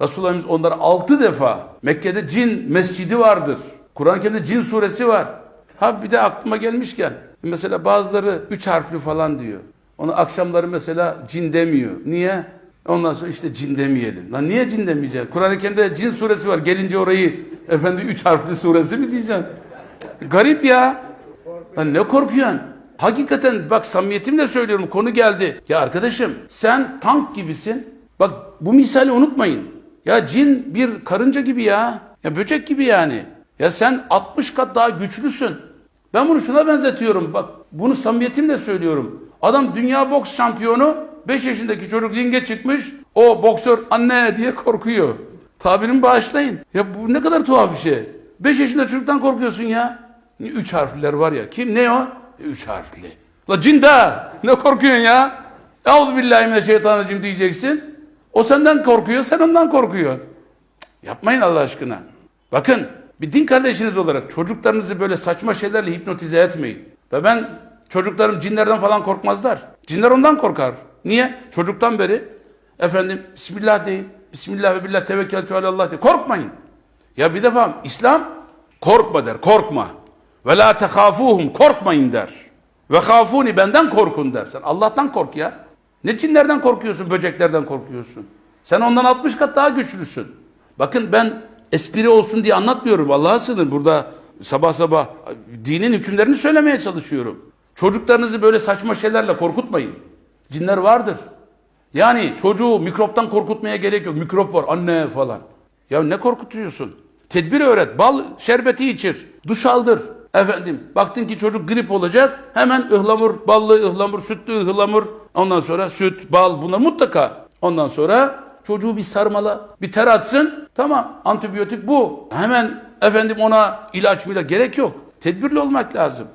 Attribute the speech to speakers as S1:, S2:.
S1: Resulullah'ımız onlara altı defa Mekke'de cin mescidi vardır. Kur'an-ı Kerim'de cin suresi var. Ha bir de aklıma gelmişken mesela bazıları üç harfli falan diyor. Onu akşamları mesela cin demiyor. Niye? Ondan sonra işte cin demeyelim. Lan niye cin demeyeceğim? Kur'an-ı Kerim'de cin suresi var. Gelince orayı efendim üç harfli suresi mi diyeceksin? Garip ya. Lan ne korkuyorsun? Hakikaten bak samimiyetimle söylüyorum konu geldi. Ya arkadaşım sen tank gibisin. Bak bu misali unutmayın. Ya cin bir karınca gibi ya. Ya böcek gibi yani. Ya sen 60 kat daha güçlüsün. Ben bunu şuna benzetiyorum. Bak bunu samimiyetimle söylüyorum. Adam dünya boks şampiyonu 5 yaşındaki çocuk ringe çıkmış. O boksör anne diye korkuyor. Tabirimi bağışlayın. Ya bu ne kadar tuhaf bir şey. 5 yaşında çocuktan korkuyorsun ya. Üç harfliler var ya. Kim ne o? E, Üç harfli. La cinda. Ne korkuyorsun ya? Euzu billahi mineşşeytanirracim diyeceksin. O senden korkuyor, sen ondan korkuyor. Yapmayın Allah aşkına. Bakın bir din kardeşiniz olarak çocuklarınızı böyle saçma şeylerle hipnotize etmeyin. Ve ben çocuklarım cinlerden falan korkmazlar. Cinler ondan korkar. Niye? Çocuktan beri efendim Bismillah deyin. Bismillah ve billah tevekkeltü alallah deyin. Korkmayın. Ya bir defa İslam korkma der, korkma. Ve la tehafuhum korkmayın der. Ve khafuni benden korkun der. Sen Allah'tan kork ya. Ne cinlerden korkuyorsun, böceklerden korkuyorsun. Sen ondan 60 kat daha güçlüsün. Bakın ben espri olsun diye anlatmıyorum. Allah'a sığınırım burada sabah sabah dinin hükümlerini söylemeye çalışıyorum. Çocuklarınızı böyle saçma şeylerle korkutmayın. Cinler vardır. Yani çocuğu mikroptan korkutmaya gerek yok. Mikrop var anne falan. Ya ne korkutuyorsun? Tedbir öğret. Bal şerbeti içir. Duş aldır. Efendim baktın ki çocuk grip olacak. Hemen ıhlamur, ballı ıhlamur, sütlü ıhlamur. Ondan sonra süt, bal bunlar mutlaka. Ondan sonra çocuğu bir sarmala, bir ter atsın. Tamam antibiyotik bu. Hemen efendim ona ilaç mila gerek yok. Tedbirli olmak lazım.